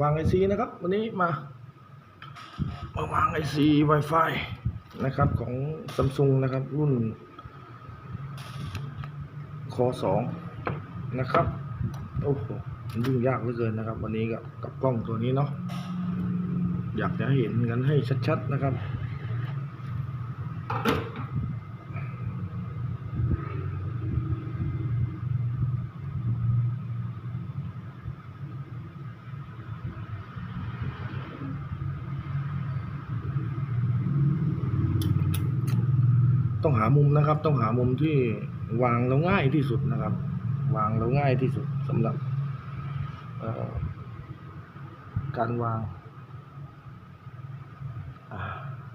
วางไอซีนะครับ วันนี้มามาวางไอซี Wi-Fi นะครับของซัมซุงนะครับ รุ่นคอสองนะครับโอ้โหมันยุ่งยากเหลือเกินนะครับ วันนี้กับกับกล้องตัวนี้เนาะอยากจะเห็นกันให้ชัดๆนะครับ ต้องหามุมนะครับ ต้องหามุมที่วางแล้วง่ายที่สุดนะครับ วางแล้วง่ายที่สุดสำหรับการวาง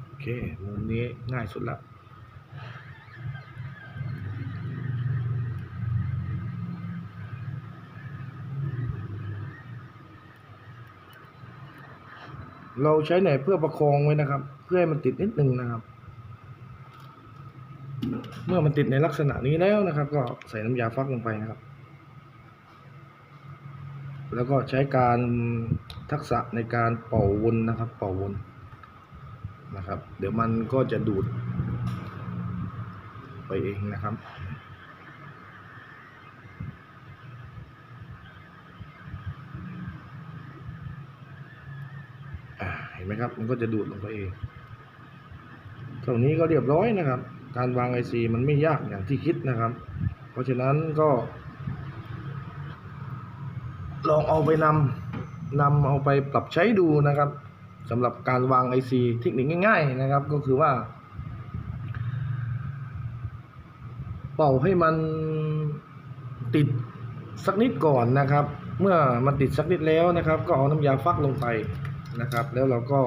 โอเคมุมนี้ง่ายสุดละเราใช้ไหนเพื่อประคองไว้นะครับ เพื่อให้มันติดนิดนึงนะครับ เมื่อมันติดในลักษณะนี้แล้วนะครับ ก็ใส่น้ำยาฟักลงไปนะครับ แล้วก็ใช้การทักษะในการเป่าวนนะครับ เป่าวนนะครับ เดี๋ยวมันก็จะดูด ไปเองนะครับเห็นไหมครับ มันก็จะดูดลงไปเองเท่านี้ก็เรียบร้อยนะครับ การวางไอซีมันไม่ยากอย่างที่คิดนะครับ เพราะฉะนั้นก็ ลองเอาไปนำนำเอาไปปรับใช้ดูนะครับสำหรับการวางไอซีเทคนิคง่าย ๆนะครับ ก็คือว่า เป่าให้มันติดสักนิดก่อนนะครับ เมื่อมันติดสักนิดแล้วนะครับ ก็เอาน้ำยาฟักลงไปนะครับ แล้วเราก็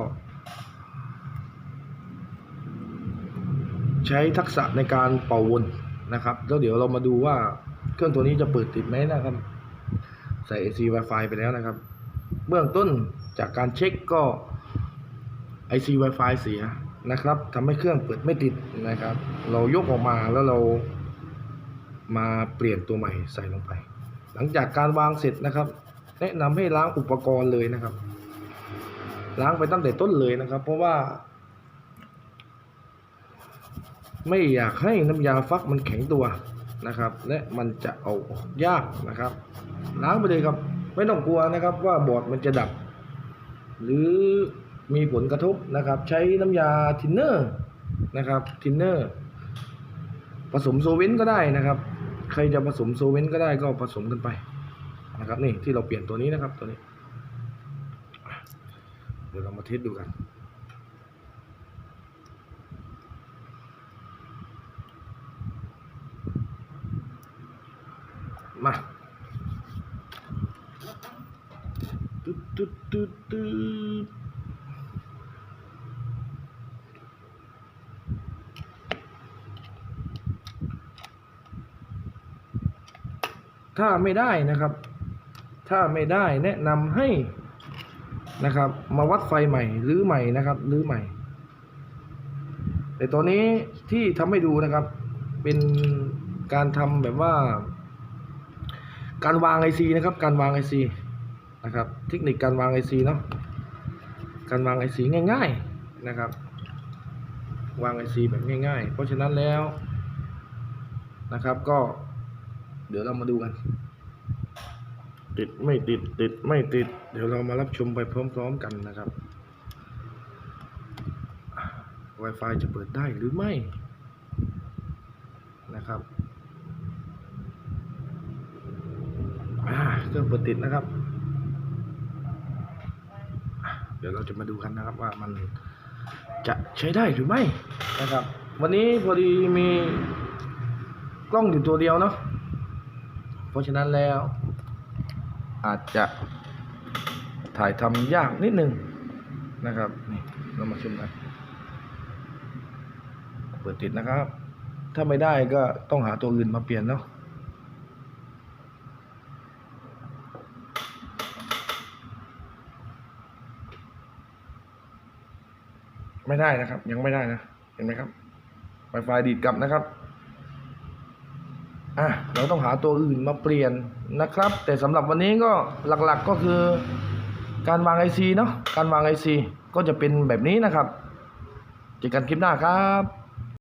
ใช้ทักษะในการเป่าวนนะครับแล้วเดี๋ยวเรามาดูว่าเครื่องตัวนี้จะเปิดติดไหมนะครับ ใส่ AC Wi-Fi ไปแล้วนะครับ เบื้องต้นจากการเช็คก็ IC Wi-Fi เสียนะครับทำให้เครื่องเปิดไม่ติดนะครับ เรายกออกมาแล้วเรามาเปลี่ยนตัวใหม่ใส่ลงไป หลังจากการวางเสร็จนะครับ แนะนำให้ล้างอุปกรณ์เลยนะครับ ล้างไปตั้งแต่ต้นเลยนะครับ เพราะว่า ไม่อยากให้น้ำยาฟักมันแข็งตัวนะครับ และมันจะเอาออกยากนะครับ ล้างไปเลยครับ ไม่ต้องกลัวนะครับว่าบอร์ดมันจะดับ หรือมีผลกระทบนะครับ ใช้น้ำยาทินเนอร์นะครับทินเนอร์ผสมโซเวนก็ได้นะครับ ใครจะผสมโซเวนก็ได้ก็ผสมกันไปนะครับนี่ที่เราเปลี่ยนตัวนี้นะครับตัวนี้ เดี๋ยวเรามาเทสดูกัน มา ตึ๊ดตึ๊ดตึ๊ดถ้าไม่ได้นะครับ ถ้าไม่ได้แนะนำให้นะครับ มาวัดไฟใหม่หรือใหม่นะครับหรือใหม่ แต่ตัวนี้ที่ทำให้ดูนะครับ เป็นการทำแบบว่า การวางไอซีนะครับ การวางไอซี นะครับ เทคนิคการวางไอซีเนาะการวางไอซีง่าย ๆนะครับ วางไอซีแบบง่าย ๆ เพราะฉะนั้นแล้วนะครับก็ เดี๋ยวเรามาดูกัน ติดไม่ติดติดไม่ติด เดี๋ยวเรามารับชมไปพร้อมๆกันนะครับ Wi-Fi จะเปิดได้หรือไม่นะครับอ่าเครื่องเปิดติดนะครับอะเดี๋ยวเราจะมาดูกันนะครับว่ามันจะใช้ได้หรือไม่นะครับ วันนี้พอดีมีกล้องอยู่ตัวเดียวเนาะเพราะฉะนั้นแล้ว อาจจะถ่ายทำยากนิดนึงนะครับนี่เรามาชมกันเปิดติดนะครับ ถ้าไม่ได้ก็ต้องหาตัวอื่นมาเปลี่ยนเนาะ ไม่ได้นะครับ ยังไม่ได้นะ เห็นไหมครับ Wi-Fi ดีดกลับนะครับ อะ เราต้องหาตัวอื่นมาเปลี่ยนนะครับ แต่สำหรับวันนี้ก็หลักๆก็คือการวาง IC เนาะ การวาง IC ก็จะเป็นแบบนี้นะครับ เจอกันคลิปหน้าครับ